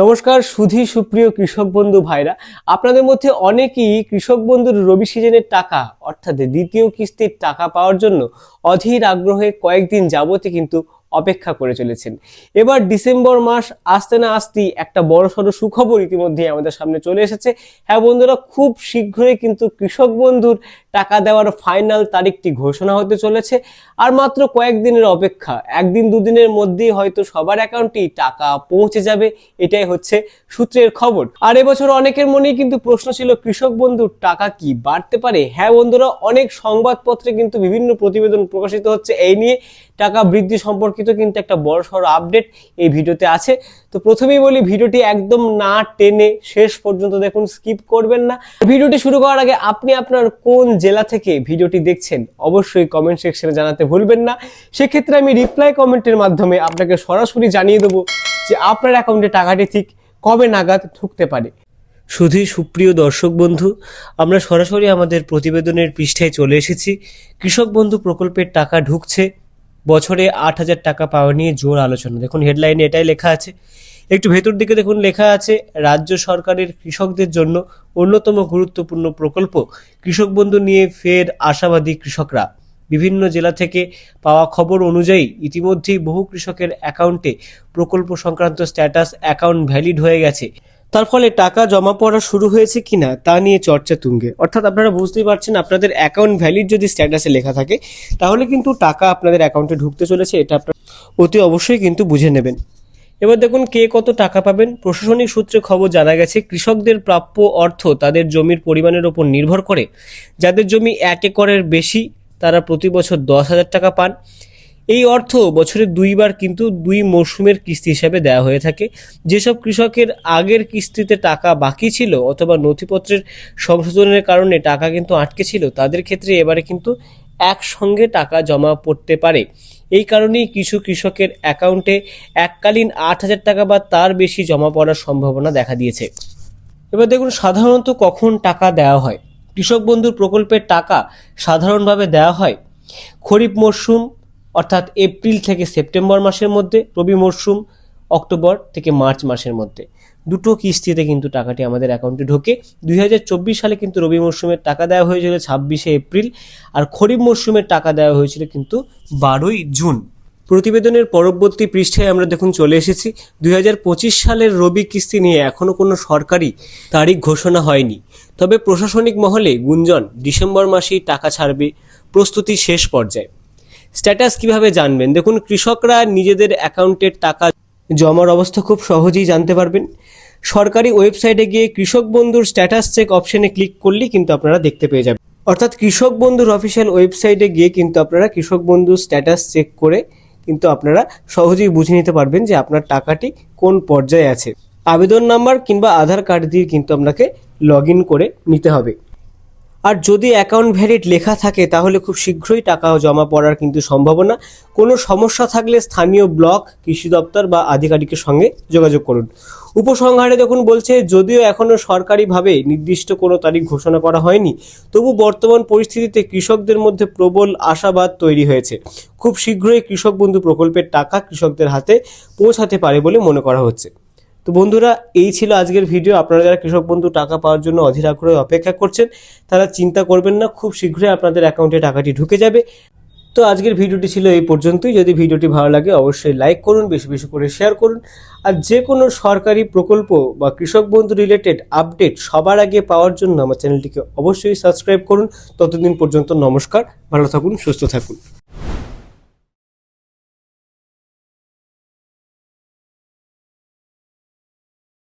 নমস্কার, সুধী সুপ্রিয় কৃষক বন্ধু ভাইরা। আপনাদের মধ্যে অনেকেই কৃষক বন্ধুর রবি সিজনের টাকা, অর্থাৎ দ্বিতীয় কিস্তির টাকা পাওয়ার জন্য অধীর আগ্রহে কয়েকদিন যাবতে কিন্তু অপেক্ষা করে চলেছেন। এবার ডিসেম্বর মাস আসতে না আসতেই একটা বড় সড়ো সুখবর ইতিমধ্যে আমাদের সামনে চলে এসেছে। হ্যাঁ বন্ধুরা, খুব শীঘ্রই কিন্তু কৃষক বন্ধুর টাকা দেওয়ার ফাইনাল তারিখটি ঘোষণা হতে চলেছে। আর মাত্র কয়েকদিনের অপেক্ষা, একদিন দুদিনের মধ্যেই হয়তো সবার অ্যাকাউন্টেই টাকা পৌঁছে যাবে, এটাই হচ্ছে সূত্রের খবর। আর এবছর অনেকের মনেই কিন্তু প্রশ্ন ছিল, কৃষক বন্ধুর টাকা কি বাড়তে পারে? হ্যাঁ বন্ধুরা, অনেক সংবাদপত্রে কিন্তু বিভিন্ন প্রতিবেদন প্রকাশিত হচ্ছে এই নিয়ে। টাকা বৃদ্ধি সম্পর্কিত কিন্তু একটা বড় সড়ো আপডেট এই ভিডিওতে আছে। তো প্রথমেই বলি, ভিডিওটি একদম না টেনে শেষ পর্যন্ত দেখুন স্কিপ করবেন না। ভিডিওটি শুরু করার আগে আপনি আপনার কোন জেলা থেকে ভিডিওটি দেখছেন, অবশ্যই কমেন্ট সেকশনে জানাতে ভুলবেন না। সেক্ষেত্রে আমি রিপ্লাই কমেন্টের মাধ্যমে আপনাকে সরাসরি জানিয়ে দেবো যে আপনার অ্যাকাউন্টে টাকাটি ঠিক কবে নাগাদ ঢুকতে পারে। শুধু সুপ্রিয় দর্শক বন্ধু, আমরা সরাসরি আমাদের প্রতিবেদনের পৃষ্ঠায় চলে এসেছি। কৃষক বন্ধু প্রকল্পের টাকা ঢুকছে বছরে আট হাজার টাকা পাওয়া নিয়ে জোর আলোচনা। দেখুন হেডলাইনে এটাই লেখা আছে। একটু ভেতর দিকে দেখুন লেখা আছে, রাজ্য সরকারের কৃষকদের জন্য অন্যতম গুরুত্বপূর্ণ প্রকল্প, কৃষক বন্ধু নিয়ে ফের আশাবাদী কৃষকরা। বিভিন্ন জেলা থেকে পাওয়া খবর অনুযায়ী ইতিমধ্যেই বহু কৃষকের অ্যাকাউন্টে প্রকল্প সংক্রান্ত স্ট্যাটাস অ্যাকাউন্ট ভ্যালিড হয়ে গেছে। তার ফলে টাকা জমা পড়া শুরু হয়েছে কিনা তা নিয়ে চর্চা তুঙ্গে। অর্থাৎ আপনারা বুঝতেই পারছেন, আপনাদের অ্যাকাউন্ট ভ্যালিড যদি স্ট্যাটাসে লেখা থাকে, তাহলে কিন্তু টাকা আপনাদের অ্যাকাউন্টে ঢুকতে চলেছে, এটা আপনারা অতি অবশ্যই কিন্তু বুঝে নেবেন। এবার দেখুন, কে কত টাকা পাবেন? প্রশাসনিক সূত্রে খবর জানা গেছে, কৃষকদের প্রাপ্য অর্থ তাদের জমির পরিমাণের ওপর নির্ভর করে। যাদের জমি এক একরের বেশি, তারা প্রতি বছর দশ হাজার টাকা পান। এই অর্থ বছরে দুইবার কিন্তু দুই মরশুমের কিস্তি হিসাবে দেওয়া হয়ে থাকে। যেসব কৃষকের আগের কিস্তিতে টাকা বাকি ছিল অথবা নথিপত্রের সংশোধনের কারণে টাকা কিন্তু আটকে ছিল, তাদের ক্ষেত্রে এবারে কিন্তু একসঙ্গে টাকা জমা পড়তে পারে। এই কারণেই কিছু কৃষকের অ্যাকাউন্টে এককালীন আট হাজার টাকা বা তার বেশি জমা পড়ার সম্ভাবনা দেখা দিয়েছে। এবার দেখুন, সাধারণত কখন টাকা দেওয়া হয়? কৃষক বন্ধুর প্রকল্পের টাকা সাধারণভাবে দেওয়া হয় খরিফ মরশুম অর্থাৎ এপ্রিল থেকে সেপ্টেম্বর মাসের মধ্যে, রবি মরশুম অক্টোবর থেকে মার্চ মাসের মধ্যে। দুটো কিস্তিতে কিন্তু টাকাটি আমাদের অ্যাকাউন্টে ঢোকে। দুই হাজার চব্বিশ সালে কিন্তু রবি মরশুমের টাকা দেওয়া হয়েছিল ছাব্বিশে এপ্রিল, আর খরিফ মরশুমের টাকা দেওয়া হয়েছিল কিন্তু বারোই জুন। প্রতিবেদনের পরবর্তী পৃষ্ঠায় আমরা দেখুন চলে এসেছি। দুই হাজার পঁচিশ সালের রবি কিস্তি নিয়ে এখনও কোনো সরকারি তারিখ ঘোষণা হয়নি। তবে প্রশাসনিক মহলে গুঞ্জন, ডিসেম্বর মাসেই টাকা ছাড়বে। প্রস্তুতি শেষ পর্যায়ে। স্ট্যাটাস কীভাবে জানবেন? দেখুন, কৃষকরা নিজেদের অ্যাকাউন্টের টাকা জমার অবস্থা খুব সহজেই জানতে পারবেন। সরকারি ওয়েবসাইটে গিয়ে কৃষক বন্ধুর স্ট্যাটাস চেক অপশনে ক্লিক করলেই কিন্তু আপনারা দেখতে পেয়ে যাবেন। অর্থাৎ কৃষক বন্ধুর অফিসিয়াল ওয়েবসাইটে গিয়ে কিন্তু আপনারা কৃষক বন্ধুর স্ট্যাটাস চেক করে কিন্তু আপনারা সহজেই বুঝে নিতে পারবেন যে আপনার টাকাটি কোন পর্যায়ে আছে। আবেদন নাম্বার কিংবা আধার কার্ড দিয়ে কিন্তু আপনাকে লগ করে নিতে হবে। আর যদি অ্যাকাউন্ট ভ্যালিড লেখা থাকে, তাহলে খুব শীঘ্রই টাকা জমা পড়ার কিন্তু সম্ভাবনা। কোনো সমস্যা থাকলে স্থানীয় ব্লক, কৃষি দপ্তর বা আধিকারিকের সঙ্গে যোগাযোগ করুন। উপসংহারে দেখুন বলছে, যদিও এখনও সরকারিভাবে নির্দিষ্ট কোনো তারিখ ঘোষণা করা হয়নি, তবু বর্তমান পরিস্থিতিতে কৃষকদের মধ্যে প্রবল আশাবাদ তৈরি হয়েছে। খুব শীঘ্রই কৃষক বন্ধু প্রকল্পের টাকা কৃষকদের হাতে পৌঁছাতে পারে বলে মনে করা হচ্ছে। তো বন্ধুরা, এই ছিল আজকের ভিডিও আপনারা যারা কৃষক বন্ধু, টাকা পাওয়ার জন্য অধীর আগ্রহে অপেক্ষা করছেন, তারা চিন্তা করবেন না, খুব শীঘ্রই আপনাদের অ্যাকাউন্টে টাকাটি ঢুকে যাবে। তো আজকের ভিডিওটি ছিল এই পর্যন্তই। যদি ভিডিওটি ভালো লাগে, অবশ্যই লাইক করুন, বেশি বেশি করে শেয়ার করুন। আর যে কোনো সরকারি প্রকল্প বা কৃষক বন্ধু রিলেটেড আপডেট সবার আগে পাওয়ার জন্য আমার চ্যানেলটিকে অবশ্যই সাবস্ক্রাইব করুন। ততদিন পর্যন্ত নমস্কার, ভালো থাকুন, সুস্থ থাকুন।